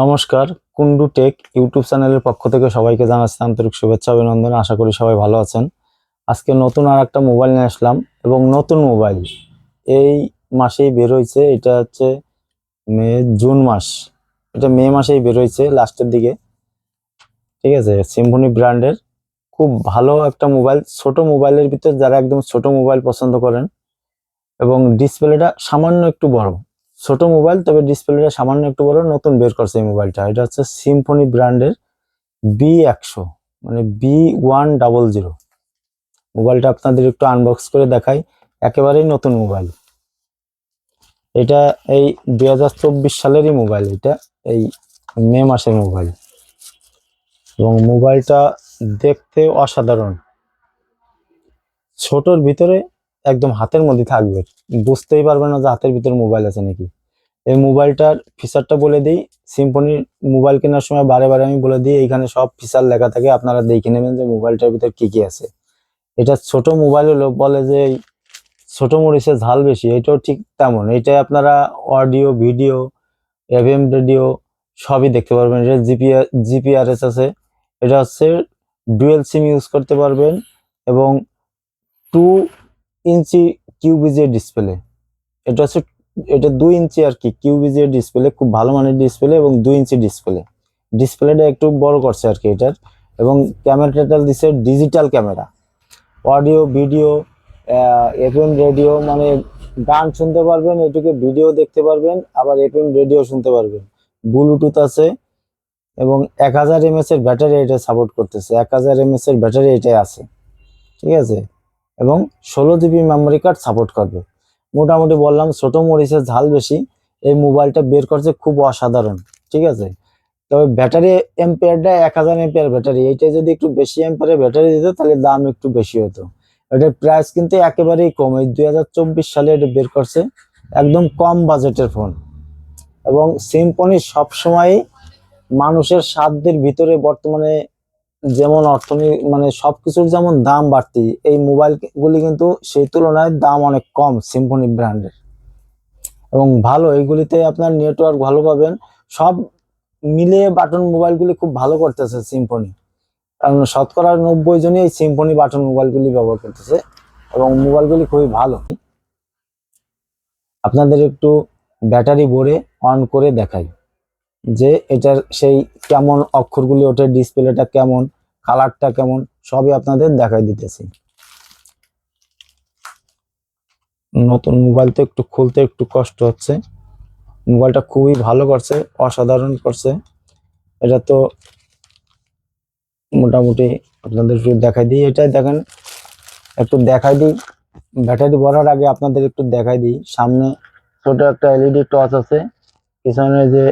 নমস্কার, Kundu take YouTube চ্যানেলের পক্ষ থেকে সবাইকে জানাচ্ছি আন্তরিক শুভেচ্ছা, অভিনন্দন, আশা করি সবাই ভালো আছেন। আজকে নতুন আর একটা মোবাইল নিয়ে আসলাম এবং নতুন মোবাইল। এই মাসেই বের হয়েছে, এটা হচ্ছে মে, জুন মাস। এটা মে মাসেই বের হয়েছে লাস্টের দিকে। ঠিক আছে সিম্ফনি ব্র্যান্ডের খুব ভালো একটা মোবাইল, ছোট মোবাইলের ভিতর যারা একদম ছোট মোবাইল পছন্দ করেন এবং ডিসপ্লেটা সামান্য একটু বড়। ছোট মোবাইল, তবে ডিসপ্লেটা সামান্য একটু বড়, নতুন বের করছে এই মোবাইলটা। এটা হচ্ছে সিম্ফনি ব্র্যান্ডের বি একশো মানে বি ওয়ান ডাবল জিরো। মোবাইলটা আপনাদের একটু আনবক্স করে দেখাই। একেবারেই নতুন মোবাইল। এটা এই দুই হাজার চব্বিশ সালেরই মোবাইল এটা, এই মে মাসের মোবাইল। এবং মোবাইলটা দেখতে অসাধারণ। ছোটর ভিতরে একদম হাতের মধ্যে থাকবে। বুঝতেই পারবে না যে হাতের ভিতরে মোবাইল আছে নাকি। এই মোবাইলটার ফিচারটা বলে দিই। সিম্ফনির মোবাইল কেনার সময় বারে বারে আমি বলে দিই, এইখানে সব ফিচার লেখা থাকে, আপনারা দেখে নেবেন যে মোবাইলটার ভিতরে কি কি আছে। এটা ছোট মোবাইল হলো বলে যে ছোট মরিচের ঝাল বেশি এটাও ঠিক তেমন। এটা আপনারা অডিও ভিডিও এফএম রেডিও সবই দেখতে পারবেন। এটা জিপিআর জিপিআরএস আছে। এটা হচ্ছে ডুয়েল সিম ইউজ করতে পারবেন এবং টু ইঞ্চি কিউবিজের ডিসপ্লে এটা হচ্ছে, এটা দুই ইঞ্চি আর কি, কিউবিজের ডিসপ্লে খুব ভালো মানের ডিসপ্লে এবং দুই ইঞ্চি ডিসপ্লে ডিসপ্লেটা একটু বড় করছে আর কি এটার এবং ক্যামেরাটা দিচ্ছে digital camera audio video FM radio মানে গান শুনতে পারবেন, এটুকু ভিডিও দেখতে পারবেন, আবার এফএম রেডিও শুনতে পারবেন। ব্লুটুথ আছে এবং এক হাজার এমএস এর ব্যাটারি এটা সাপোর্ট করতেছে, এক হাজার এমএস এর ব্যাটারি এটাই আছে। ঠিক আছে? এবং ষোলো জিবি মেমোরি কার্ড সাপোর্ট করবে। মোটামুটি বললাম, ছোটো মরিচের ঝাল বেশি, এই মোবাইলটা বের করছে খুব অসাধারণ, ঠিক আছে? তবে ব্যাটারি এম্পিয়ারটা এক হাজার এম্পিয়ার ব্যাটারি, এইটা যদি একটু বেশি এম্পিয়ারের ব্যাটারি দিত, তাহলে দাম একটু বেশি হতো। এটার প্রাইস কিন্তু একেবারেই কম, এই দুই হাজার চব্বিশ সালে এটা বের করছে একদম কম বাজেটের ফোন এবং সিম্পনি সবসময় মানুষের সাধ্যের ভিতরে বর্তমানে যেমন অর্থনীতি মানে সবকিছুর যেমন দাম বাড়তি, এই মোবাইল গুলি কিন্তু সেই তুলনায় দাম অনেক কম সিম্ফনি ব্র্যান্ডের এবং ভালো এইগুলিতে আপনার নেটওয়ার্ক ভালো পাবেন। সব মিলিয়ে বাটন মোবাইলগুলি খুব ভালো করতেছে সিম্ফনি কারণ শতকরা নব্বই জনই এই সিম্ফনি বাটন মোবাইলগুলি ব্যবহার করতেছে, এবং মোবাইলগুলি খুবই ভালো। আপনাদের একটু ব্যাটারি ভরে অন করে দেখাই। যে এটার সেই কেমন অক্ষরগুলি ওঠে ডিসপ্লেটা কেমন কালারটা কেমন, সবই আপনাদের দেখাই দিতেছি। নতুন মোবাইল তো একটু খুলতে একটু কষ্ট হচ্ছে। মোবাইলটা খুবই ভালো করছে, অসাধারণ করছে। এটা তো মোটামুটি আপনাদের একটু দেখাই দিই। এটাই দেখেন, একটু দেখাই দিই। ব্যাটারি ভরার আগে আপনাদের একটু দেখাই দিই। সামনে ছোট একটা এলইডি টর্চ আছে। পিছনে যে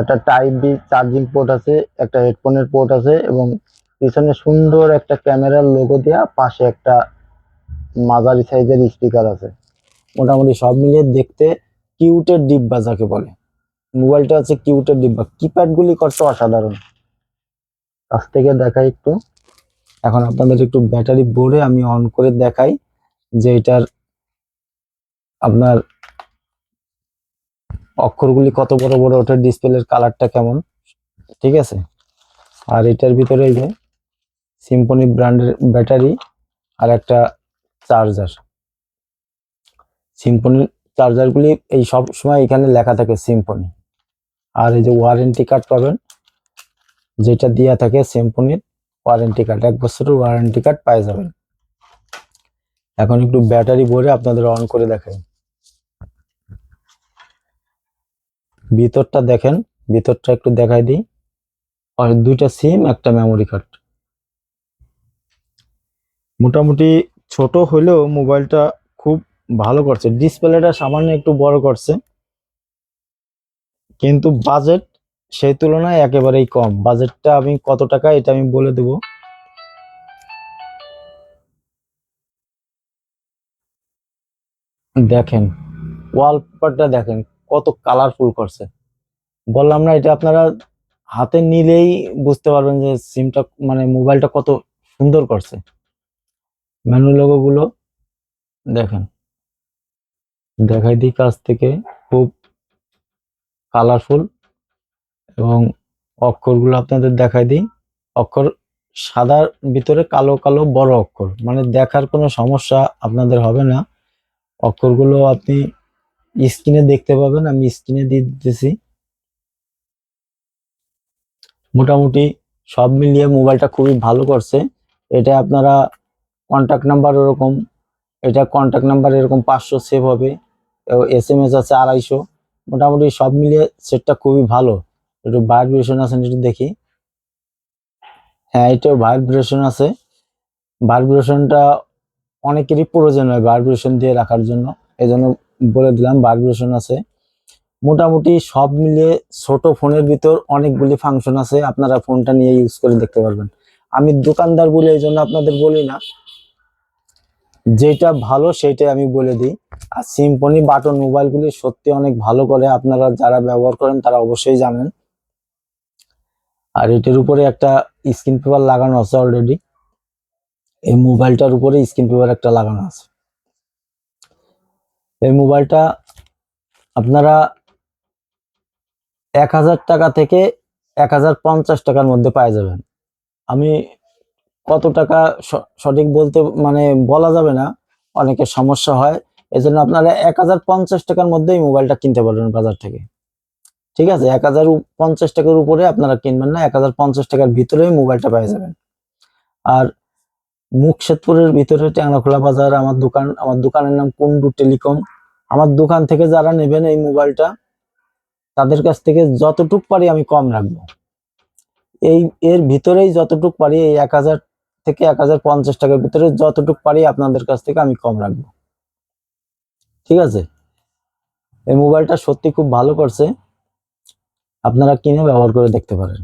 একটা টাইপ বি চার্জিং পোর্ট আছে, একটা হেডফোনের পোর্ট আছে এবং পিছনে সুন্দর একটা ক্যামেরার লোগো দেওয়া পাশে একটা মাঝারি সাইজের স্পিকার আছে। মোটামুটি সব মিলিয়ে দেখতে কিউটের ডিব্বা যাকে বলে। মোবাইলটা হচ্ছে কিউটের ডিব্বা। কিপ্যাডগুলি করছে অসাধারণ। কাছ থেকে দেখাই একটু। এখন আপনাদের একটু ব্যাটারি ভরে আমি অন করে দেখাই যে এটার আপনার অক্ষরগুলি কত বড় বড় ওঠে ডিসপ্লের কালারটা কেমন? ঠিক আছে? আর এটার ভিতরে যে সিম্ফনি ব্র্যান্ডের ব্যাটারি আর একটা চার্জার সিম্ফনি চার্জারগুলি এই সব সময় এখানে লেখা থাকে সিম্পনি আর এই যে ওয়ারেন্টি কার্ড পাবেন, যেটা দেওয়া থাকে সিম্পনির ওয়ারেন্টি কার্ড এক বছরের ওয়ারেন্টি কার্ড পেয়ে যাবেন। এখন একটু ব্যাটারি ভরে আপনাদের অন করে দেখাই। ভিতরটা দেখেন, ভিতরটা একটু দেখাই দিই। আর দুইটা সিম একটা মেমোরি কার্ড মোটামুটি ছোট হলেও মোবাইলটা খুব ভালো করছে। ডিসপ্লেটা সামান্য একটু বড় করছে। কিন্তু বাজেট সেই তুলনায় একেবারেই কম। বাজেটটা আমি কত টাকা এটা আমি বলে দেব। দেখেন ওয়ালপেপারটা দেখেন কত কালারফুল করছে। বললাম না, এটা আপনারা হাতে নিলেই বুঝতে পারবেন যে সিমটা মানে মোবাইলটা কত সুন্দর করছে। মেনু লোগো গুলো দেখেন। দেখাই দিই কাছ থেকে, খুব কালারফুল এবং অক্ষরগুলো আপনাদের দেখাই দিই। অক্ষর সাদার ভিতরে কালো কালো বড় অক্ষর মানে দেখার কোনো সমস্যা আপনাদের হবে না। অক্ষরগুলো আপনি স্ক্রিনে দেখতে পাবেন, আমি স্ক্রিনে দিয়ে দিতেছি। মোটামুটি সব মিলিয়ে মোবাইলটা খুবই ভালো করছে। এটা আপনারা কন্টাক্ট নাম্বার ওরকম এটা কন্টাক্ট নাম্বার এরকম পাঁচশো সেভ হবে এস এম এস আছে আড়াইশো। মোটামুটি সব মিলিয়ে সেটটা খুবই ভালো। একটু ভাইব্রেশন আছে একটু দেখি। হ্যাঁ এটাও ভাইব্রেশন আছে। ভাইব্রেশনটা অনেকেরই প্রয়োজন হয় ভাইব্রেশন দিয়ে রাখার জন্য। এই জন্য বলে দিলাম ভাইব্রেশন আছে। মোটামুটি সব মিলিয়ে ছোট ফোনের ভিতর অনেকগুলি ফাংশন আছে, আপনারা ফোনটা নিয়ে ইউজ করে দেখতে পারবেন। আমি দোকানদার বলে এই জন্য আপনাদের বলি না। যেটা ভালো সেটাই আমি বলে দিই। আর সিম্পনি বাটন মোবাইলগুলি সত্যি অনেক ভালো করে আপনারা যারা ব্যবহার করেন তারা অবশ্যই জানেন। আর এটার উপরে একটা স্ক্রিন পেপার লাগানো আছে অলরেডি এই মোবাইলটার উপরে স্ক্রিন পেপার একটা লাগানো আছে। এই মোবাইলটা আপনারা এক হাজার টাকা থেকে এক হাজার পঞ্চাশ টাকার মধ্যে পাওয়া যাবেন। আমি কত টাকা সঠিক বলতে মানে বলা যাবে না, অনেকের সমস্যা হয়, এজন্য আপনারা এক হাজার পঞ্চাশ টাকার মধ্যেই মোবাইলটা কিনতে পারবেন বাজার থেকে। ঠিক আছে, এক হাজার পঞ্চাশ টাকার উপরে আপনারা কিনবেন না, এক হাজার পঞ্চাশ টাকার ভিতরেই মোবাইলটা পেয়ে যাবেন। আর মুকশেদপুরের ভিতরে ট্যাংরাখোলা বাজার, আমার দোকান, আমার দোকানের নাম কুন্ডু টেলিকম। আমার দোকান থেকে যারা নেবেন এই মোবাইলটা, তাদের কাছ থেকে যতটুক পারি আমি কম রাখব। এই, এর ভিতরেই যতটুক পারি, এই এক হাজার থেকে এক হাজার পঞ্চাশ টাকার ভিতরে যতটুক পারি আপনাদের কাছ থেকে আমি কম রাখব। ঠিক আছে? এই মোবাইলটা সত্যি খুব ভালো করছে। আপনারা কিনে ব্যবহার করে দেখতে পারেন।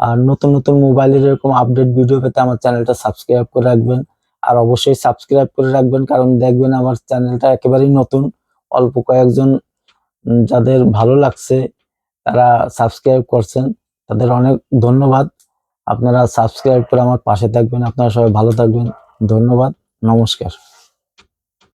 আর নতুন নতুন মোবাইলের এরকম আপডেট ভিডিও পেতে আমার চ্যানেলটা সাবস্ক্রাইব করে রাখবেন। আর অবশ্যই সাবস্ক্রাইব করে রাখবেন, কারণ দেখবেন আমার চ্যানেলটা একেবারেই নতুন। অল্প কয়েকজন যাদের ভালো লাগছে, তারা সাবস্ক্রাইব করছেন। তাদের অনেক ধন্যবাদ। আপনারা সাবস্ক্রাইব করে আমার পাশে থাকবেন। আপনারা সবাই ভালো থাকবেন। ধন্যবাদ। নমস্কার।